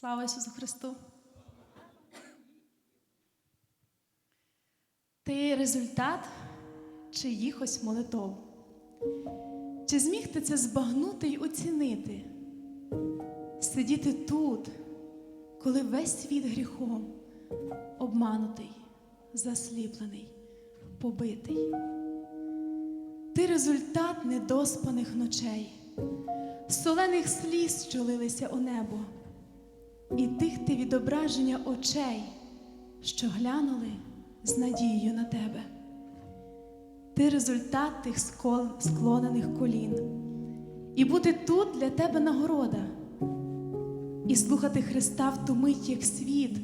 Слава Ісусу Христу! Ти результат чиїхось молитов. Чи зміг ти це збагнути й оцінити? Сидіти тут, коли весь світ гріхом обманутий, засліплений, побитий. Ти результат недоспаних ночей, солених сліз, що лилися у небо, і тих ти відображення очей, що глянули з надією на тебе. Ти результат тих склонених колін, і бути тут для тебе нагорода, і слухати Христа в ту мить, як світ,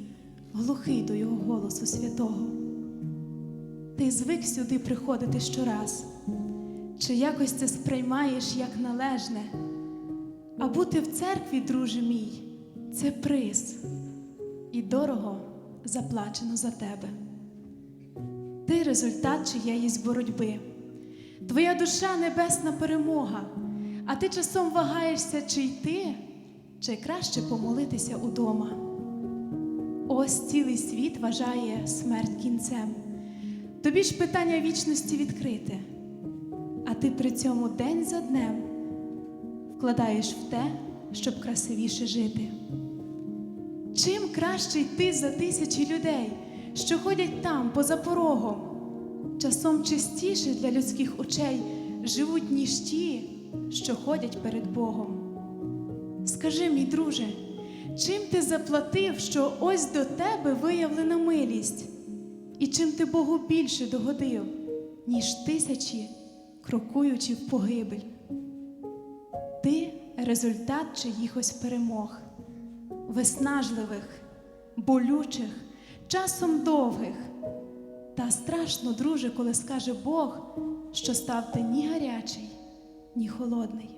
глухий до Його голосу святого. Ти звик сюди приходити щораз, чи якось це сприймаєш як належне, а бути в церкві, друже мій, це приз, і дорого заплачено за тебе. Ти результат чиєїсь боротьби, твоя душа небесна перемога, а ти часом вагаєшся, чи йти, чи краще помолитися удома. Ось цілий світ вважає смерть кінцем. Тобі ж питання вічності відкрите, а ти при цьому день за днем вкладаєш в те, щоб красивіше жити. Чим краще йти за тисячі людей, що ходять там, поза порогом, часом чистіше для людських очей живуть, ніж ті, що ходять перед Богом. Скажи, мій друже, чим ти заплатив, що ось до тебе виявлена милість, і чим ти Богу більше догодив, ніж тисячі, крокуючи в погибель? Результат чиїхось перемог, виснажливих, болючих, часом довгих. Та страшно, друже, коли скаже Бог, що став ти ні гарячий, ні холодний.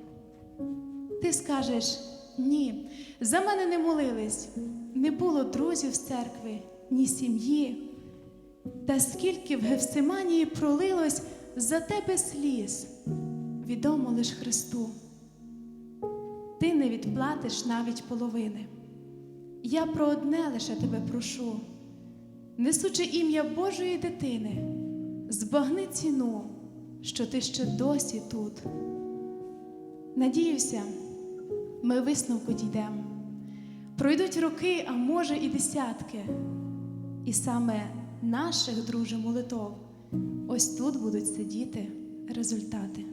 Ти скажеш ні, за мене не молились, не було друзів з церкви, ні сім'ї. Та скільки в Гевсиманії пролилось за тебе сліз, відомо лиш Христу. Ти не відплатиш навіть половини. Я про одне лише тебе прошу, несучи ім'я Божої дитини, збагни ціну, що ти ще досі тут. Надіюся, ми висновку дійдемо. Пройдуть роки, а може і десятки. І саме наших, друже, молитов, ось тут будуть сидіти результати.